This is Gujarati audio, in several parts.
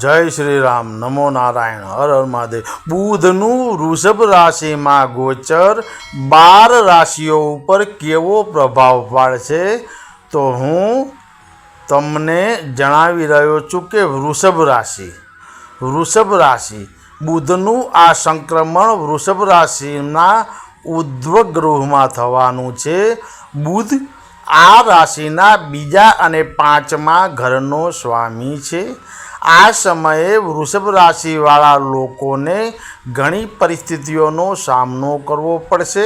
જય શ્રી રામ, નમો નારાયણ, હર હર મહાદેવ. બુધનું વૃષભ રાશિમાં ગોચર, બાર રાશિઓ ઉપર કેવો પ્રભાવ પાડશે? તો હું તમને જણાવી રહ્યો છું કે વૃષભ રાશિ વૃષભ રાશિ, બુધનું આ સંક્રમણ વૃષભ રાશિના ઉધ્વ ગૃહમાં થવાનું છે. બુધ આ રાશિના બીજા અને પાંચમા ઘરનો સ્વામી છે. આ સમયે વૃષભ રાશિવાળા લોકોને ઘણી પરિસ્થિતિઓનો સામનો કરવો પડશે,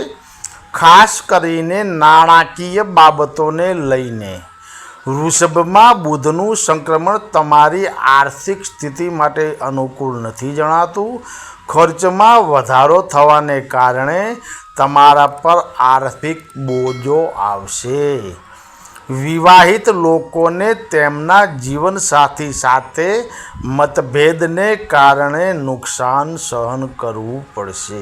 ખાસ કરીને નાણાકીય બાબતોને લઈને. વૃષભમાં બુધનું સંક્રમણ તમારી આર્થિક સ્થિતિ માટે અનુકૂળ નથી જણાતું. ખર્ચમાં વધારો થવાને કારણે તમારા પર આર્થિક બોજો આવશે. વિવાહિત લોકોને તેમના જીવનસાથી સાથે મતભેદને કારણે નુકસાન સહન કરવું પડશે.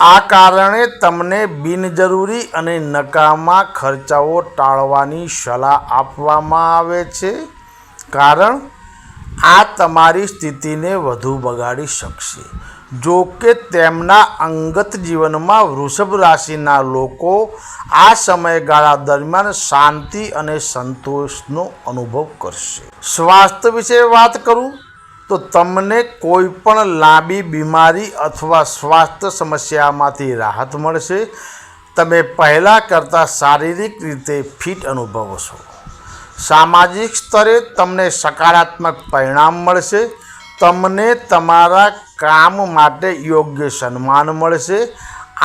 આ કારણે તમને બિનજરૂરી અને નકામા ખર્ચાઓ ટાળવાની સલાહ આપવામાં આવે છે, કારણ આ તમારી સ્થિતિને વધુ બગાડી શકશે. જો કે તેમના અંગત જીવનમાં વૃષભ રાશિના લોકો આ સમયગાળા દરમિયાન શાંતિ અને સંતોષનો અનુભવ કરશે. સ્વાસ્થ્ય વિશે વાત કરું તો તમને કોઈ પણ લાંબી બીમારી અથવા સ્વાસ્થ્ય સમસ્યામાંથી રાહત મળશે. તમે પહેલાં કરતાં શારીરિક રીતે ફિટ અનુભવશો સામાજિક સ્તરે તમને સકારાત્મક પરિણામ મળશે. તમને તમારા કામ માટે યોગ્ય સન્માન મળશે.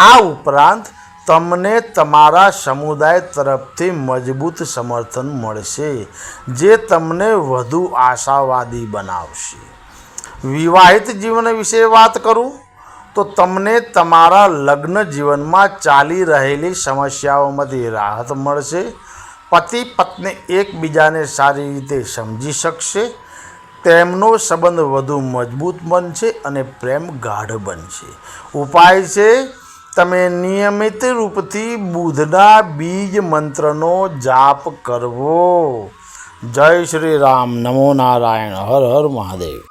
આ ઉપરાંત તમને તમારા સમુદાય તરફથી મજબૂત સમર્થન મળશે, જે તમને વધુ આશાવાદી બનાવશે. વિવાહિત જીવન વિશે વાત કરું, તો તમને તમારા લગ્ન જીવનમાં ચાલી રહેલી સમસ્યાઓમાંથી રાહત મળશે. પતિ પત્ની એકબીજાને સારી રીતે સમજી શકશે. તેમનો સંબંધ વધુ મજબૂત બનશે અને પ્રેમ ગાઢ બનશે. ઉપાય છે, તમે નિયમિત રૂપથી બુધના બીજ મંત્રનો જાપ કરવો. જય શ્રી રામ. નમો નારાયણ. હર હર મહાદેવ.